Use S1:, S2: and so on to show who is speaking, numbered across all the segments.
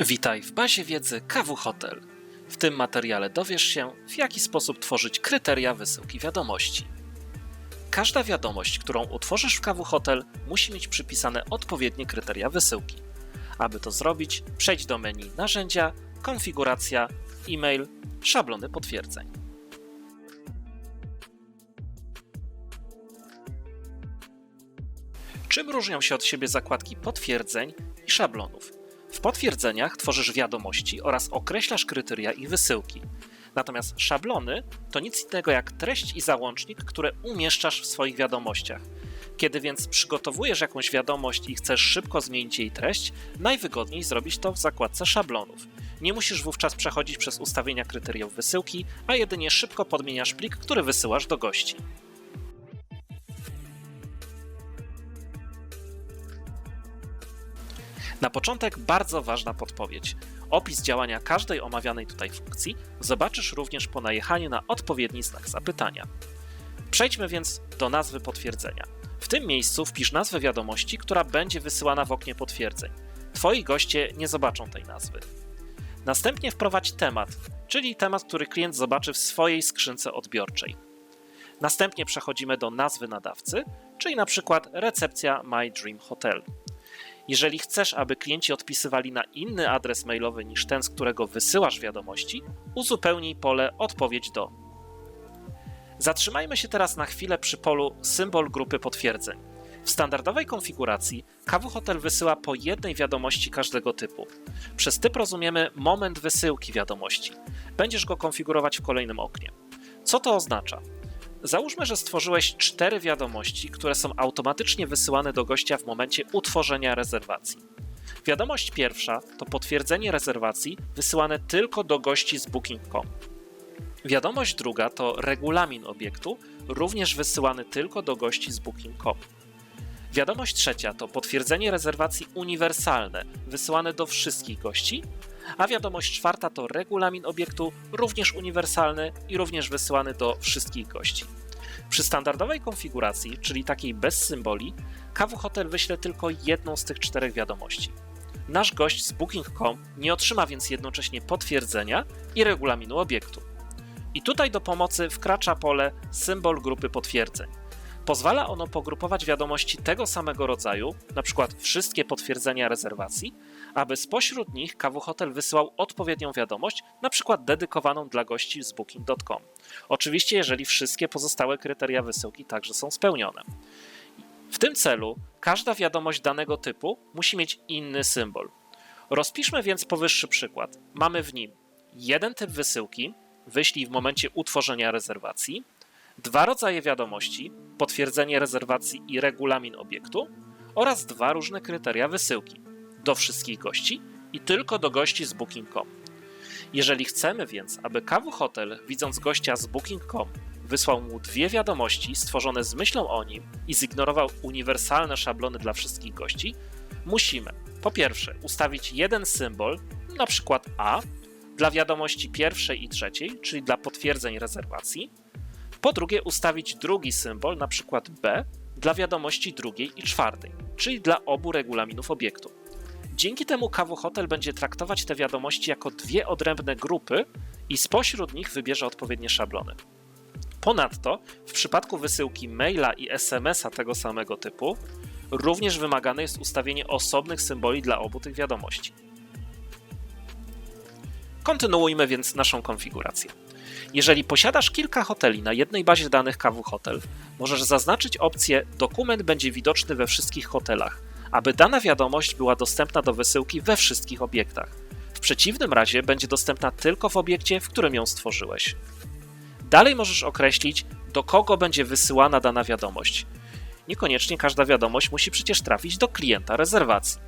S1: Witaj w bazie wiedzy KW Hotel. W tym materiale dowiesz się, w jaki sposób tworzyć kryteria wysyłki wiadomości. Każda wiadomość, którą utworzysz w KW Hotel, musi mieć przypisane odpowiednie kryteria wysyłki. Aby to zrobić, przejdź do menu Narzędzia, Konfiguracja, E-mail, Szablony potwierdzeń. Czym różnią się od siebie zakładki potwierdzeń i szablonów? W potwierdzeniach tworzysz wiadomości oraz określasz kryteria ich wysyłki. Natomiast szablony to nic innego jak treść i załącznik, które umieszczasz w swoich wiadomościach. Kiedy więc przygotowujesz jakąś wiadomość i chcesz szybko zmienić jej treść, najwygodniej zrobić to w zakładce szablonów. Nie musisz wówczas przechodzić przez ustawienia kryteriów wysyłki, a jedynie szybko podmieniasz plik, który wysyłasz do gości. Na początek bardzo ważna podpowiedź. Opis działania każdej omawianej tutaj funkcji zobaczysz również po najechaniu na odpowiedni znak zapytania. Przejdźmy więc do nazwy potwierdzenia. W tym miejscu wpisz nazwę wiadomości, która będzie wysyłana w oknie potwierdzeń. Twoi goście nie zobaczą tej nazwy. Następnie wprowadź temat, czyli temat, który klient zobaczy w swojej skrzynce odbiorczej. Następnie przechodzimy do nazwy nadawcy, czyli na przykład recepcja My Dream Hotel. Jeżeli chcesz, aby klienci odpisywali na inny adres mailowy niż ten, z którego wysyłasz wiadomości, uzupełnij pole odpowiedź do. Zatrzymajmy się teraz na chwilę przy polu symbol grupy potwierdzeń. W standardowej konfiguracji KW Hotel wysyła po jednej wiadomości każdego typu. Przez typ rozumiemy moment wysyłki wiadomości. Będziesz go konfigurować w kolejnym oknie. Co to oznacza? Załóżmy, że stworzyłeś cztery wiadomości, które są automatycznie wysyłane do gościa w momencie utworzenia rezerwacji. Wiadomość pierwsza to potwierdzenie rezerwacji wysyłane tylko do gości z Booking.com. Wiadomość druga to regulamin obiektu, również wysyłany tylko do gości z Booking.com. Wiadomość trzecia to potwierdzenie rezerwacji uniwersalne, wysyłane do wszystkich gości, a wiadomość czwarta to regulamin obiektu, również uniwersalny i również wysyłany do wszystkich gości. Przy standardowej konfiguracji, czyli takiej bez symboli, KW Hotel wyśle tylko jedną z tych czterech wiadomości. Nasz gość z Booking.com nie otrzyma więc jednocześnie potwierdzenia i regulaminu obiektu. I tutaj do pomocy wkracza pole symbol grupy potwierdzeń. Pozwala ono pogrupować wiadomości tego samego rodzaju, np. wszystkie potwierdzenia rezerwacji, aby spośród nich KW Hotel wysyłał odpowiednią wiadomość, np. dedykowaną dla gości z booking.com. Oczywiście, jeżeli wszystkie pozostałe kryteria wysyłki także są spełnione. W tym celu każda wiadomość danego typu musi mieć inny symbol. Rozpiszmy więc powyższy przykład. Mamy w nim jeden typ wysyłki, wyślij w momencie utworzenia rezerwacji, dwa rodzaje wiadomości, potwierdzenie rezerwacji i regulamin obiektu oraz dwa różne kryteria wysyłki do wszystkich gości i tylko do gości z Booking.com. Jeżeli chcemy więc, aby KW Hotel, widząc gościa z Booking.com, wysłał mu dwie wiadomości stworzone z myślą o nim i zignorował uniwersalne szablony dla wszystkich gości, musimy po pierwsze ustawić jeden symbol, na przykład A, dla wiadomości pierwszej i trzeciej, czyli dla potwierdzeń rezerwacji, po drugie, ustawić drugi symbol, na przykład B, dla wiadomości drugiej i czwartej, czyli dla obu regulaminów obiektu. Dzięki temu KW Hotel będzie traktować te wiadomości jako dwie odrębne grupy i spośród nich wybierze odpowiednie szablony. Ponadto, w przypadku wysyłki maila i SMS-a tego samego typu, również wymagane jest ustawienie osobnych symboli dla obu tych wiadomości. Kontynuujmy więc naszą konfigurację. Jeżeli posiadasz kilka hoteli na jednej bazie danych KW Hotel, możesz zaznaczyć opcję Dokument będzie widoczny we wszystkich hotelach, aby dana wiadomość była dostępna do wysyłki we wszystkich obiektach. W przeciwnym razie będzie dostępna tylko w obiekcie, w którym ją stworzyłeś. Dalej możesz określić, do kogo będzie wysyłana dana wiadomość. Niekoniecznie każda wiadomość musi przecież trafić do klienta rezerwacji.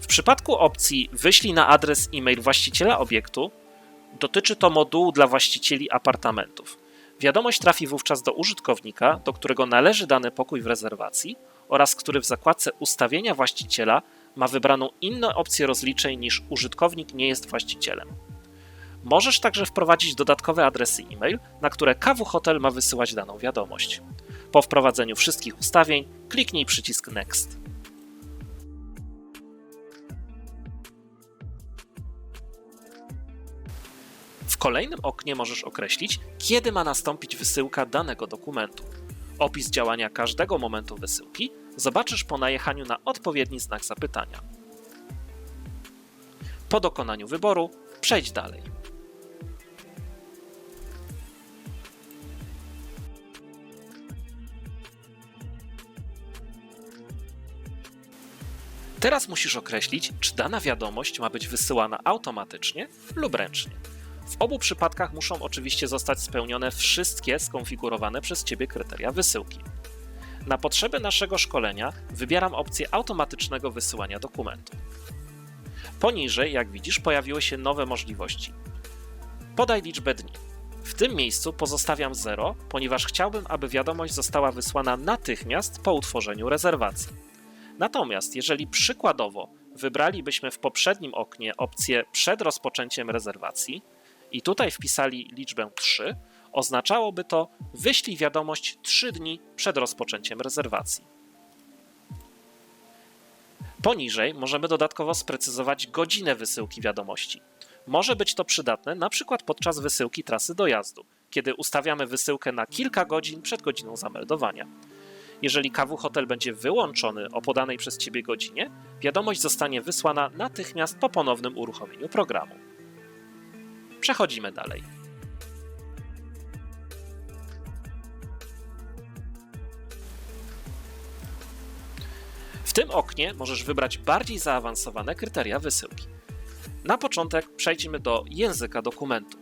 S1: W przypadku opcji wyślij na adres e-mail właściciela obiektu, Dotyczy to modułu dla właścicieli apartamentów. Wiadomość trafi wówczas do użytkownika, do którego należy dany pokój w rezerwacji oraz który w zakładce ustawienia właściciela ma wybraną inną opcję rozliczeń niż użytkownik nie jest właścicielem. Możesz także wprowadzić dodatkowe adresy e-mail, na które KW Hotel ma wysyłać daną wiadomość. Po wprowadzeniu wszystkich ustawień kliknij przycisk Next. Kolejnym oknie możesz określić, kiedy ma nastąpić wysyłka danego dokumentu. Opis działania każdego momentu wysyłki zobaczysz po najechaniu na odpowiedni znak zapytania. Po dokonaniu wyboru przejdź dalej. Teraz musisz określić, czy dana wiadomość ma być wysyłana automatycznie lub ręcznie. W obu przypadkach muszą oczywiście zostać spełnione wszystkie skonfigurowane przez Ciebie kryteria wysyłki. Na potrzeby naszego szkolenia wybieram opcję automatycznego wysyłania dokumentu. Poniżej, jak widzisz, pojawiły się nowe możliwości. Podaj liczbę dni. W tym miejscu pozostawiam 0, ponieważ chciałbym, aby wiadomość została wysłana natychmiast po utworzeniu rezerwacji. Natomiast jeżeli przykładowo wybralibyśmy w poprzednim oknie opcję przed rozpoczęciem rezerwacji i tutaj wpisali liczbę 3, oznaczałoby to wyślij wiadomość 3 dni przed rozpoczęciem rezerwacji. Poniżej możemy dodatkowo sprecyzować godzinę wysyłki wiadomości. Może być to przydatne na przykład podczas wysyłki trasy dojazdu, kiedy ustawiamy wysyłkę na kilka godzin przed godziną zameldowania. Jeżeli KW Hotel będzie wyłączony o podanej przez Ciebie godzinie, wiadomość zostanie wysłana natychmiast po ponownym uruchomieniu programu. Przechodzimy dalej. W tym oknie możesz wybrać bardziej zaawansowane kryteria wysyłki. Na początek przejdźmy do języka dokumentu.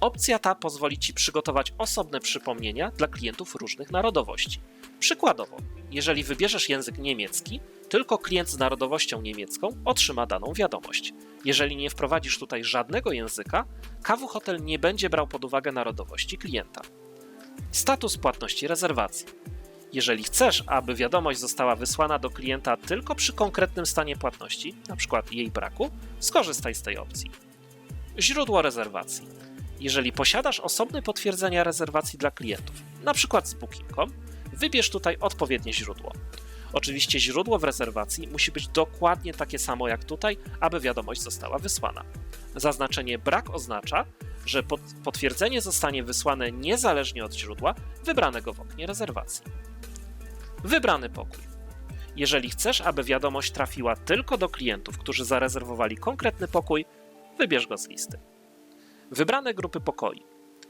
S1: Opcja ta pozwoli Ci przygotować osobne przypomnienia dla klientów różnych narodowości. Przykładowo, jeżeli wybierzesz język niemiecki, tylko klient z narodowością niemiecką otrzyma daną wiadomość. Jeżeli nie wprowadzisz tutaj żadnego języka, KW Hotel nie będzie brał pod uwagę narodowości klienta. Status płatności rezerwacji. Jeżeli chcesz, aby wiadomość została wysłana do klienta tylko przy konkretnym stanie płatności, np. jej braku, skorzystaj z tej opcji. Źródło rezerwacji. Jeżeli posiadasz osobne potwierdzenia rezerwacji dla klientów, np. z Booking.com, wybierz tutaj odpowiednie źródło. Oczywiście źródło w rezerwacji musi być dokładnie takie samo jak tutaj, aby wiadomość została wysłana. Zaznaczenie brak oznacza, że potwierdzenie zostanie wysłane niezależnie od źródła wybranego w oknie rezerwacji. Wybrany pokój. Jeżeli chcesz, aby wiadomość trafiła tylko do klientów, którzy zarezerwowali konkretny pokój, wybierz go z listy. Wybrane grupy pokoi.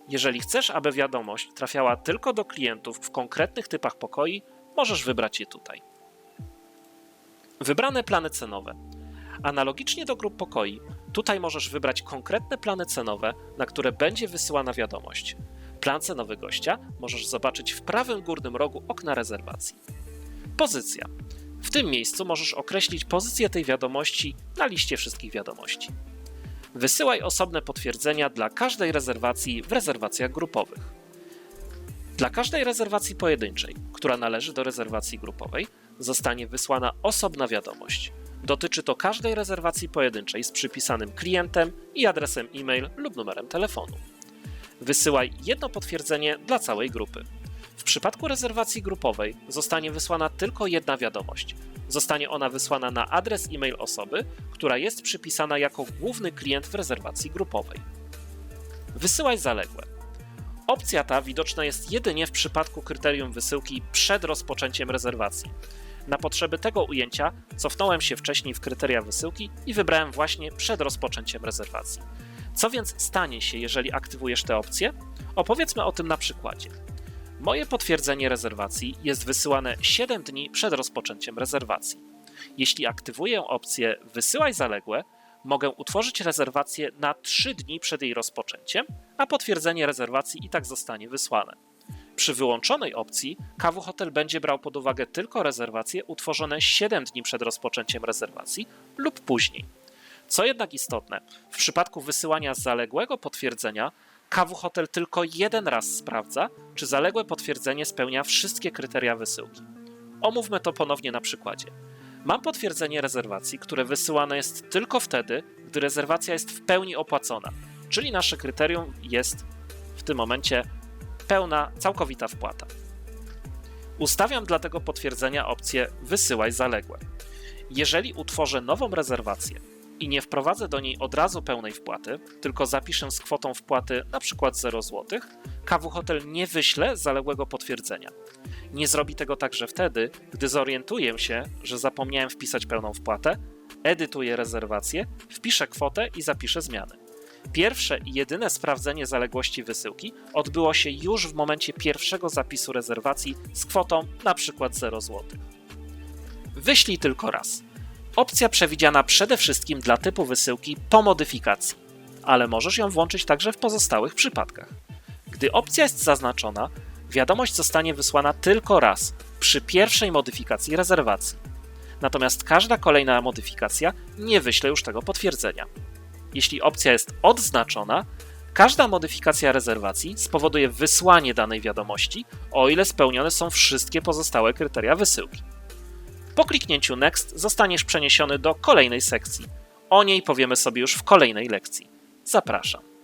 S1: Jeżeli chcesz, aby wiadomość trafiała tylko do klientów w konkretnych typach pokoi, możesz wybrać je tutaj. Wybrane plany cenowe. Analogicznie do grup pokoi, tutaj możesz wybrać konkretne plany cenowe, na które będzie wysyłana wiadomość. Plan cenowy gościa możesz zobaczyć w prawym górnym rogu okna rezerwacji. Pozycja. W tym miejscu możesz określić pozycję tej wiadomości na liście wszystkich wiadomości. Wysyłaj osobne potwierdzenia dla każdej rezerwacji w rezerwacjach grupowych. Dla każdej rezerwacji pojedynczej, która należy do rezerwacji grupowej, zostanie wysłana osobna wiadomość. Dotyczy to każdej rezerwacji pojedynczej z przypisanym klientem i adresem e-mail lub numerem telefonu. Wysyłaj jedno potwierdzenie dla całej grupy. W przypadku rezerwacji grupowej zostanie wysłana tylko jedna wiadomość. Zostanie ona wysłana na adres e-mail osoby, która jest przypisana jako główny klient w rezerwacji grupowej. Wysyłaj zaległe. Opcja ta widoczna jest jedynie w przypadku kryterium wysyłki przed rozpoczęciem rezerwacji. Na potrzeby tego ujęcia cofnąłem się wcześniej w kryteria wysyłki i wybrałem właśnie przed rozpoczęciem rezerwacji. Co więc stanie się, jeżeli aktywujesz tę opcję? Opowiedzmy o tym na przykładzie. Moje potwierdzenie rezerwacji jest wysyłane 7 dni przed rozpoczęciem rezerwacji. Jeśli aktywuję opcję Wysyłaj zaległe, mogę utworzyć rezerwację na 3 dni przed jej rozpoczęciem, a potwierdzenie rezerwacji i tak zostanie wysłane. Przy wyłączonej opcji KW Hotel będzie brał pod uwagę tylko rezerwacje utworzone 7 dni przed rozpoczęciem rezerwacji lub później. Co jednak istotne, w przypadku wysyłania zaległego potwierdzenia KW Hotel tylko jeden raz sprawdza, czy zaległe potwierdzenie spełnia wszystkie kryteria wysyłki. Omówmy to ponownie na przykładzie. Mam potwierdzenie rezerwacji, które wysyłane jest tylko wtedy, gdy rezerwacja jest w pełni opłacona, czyli nasze kryterium jest w tym momencie pełna, całkowita wpłata. Ustawiam dla tego potwierdzenia opcję wysyłaj zaległe. Jeżeli utworzę nową rezerwację i nie wprowadzę do niej od razu pełnej wpłaty, tylko zapiszę z kwotą wpłaty np. 0 zł, KW Hotel nie wyśle zaległego potwierdzenia. Nie zrobi tego także wtedy, gdy zorientuję się, że zapomniałem wpisać pełną wpłatę, edytuję rezerwację, wpiszę kwotę i zapiszę zmiany. Pierwsze i jedyne sprawdzenie zaległości wysyłki odbyło się już w momencie pierwszego zapisu rezerwacji z kwotą np. 0 zł. Wyślij tylko raz. Opcja przewidziana przede wszystkim dla typu wysyłki po modyfikacji, ale możesz ją włączyć także w pozostałych przypadkach. Gdy opcja jest zaznaczona, wiadomość zostanie wysłana tylko raz przy pierwszej modyfikacji rezerwacji. Natomiast każda kolejna modyfikacja nie wyśle już tego potwierdzenia. Jeśli opcja jest odznaczona, każda modyfikacja rezerwacji spowoduje wysłanie danej wiadomości, o ile spełnione są wszystkie pozostałe kryteria wysyłki. Po kliknięciu Next zostaniesz przeniesiony do kolejnej sekcji. O niej powiemy sobie już w kolejnej lekcji. Zapraszam.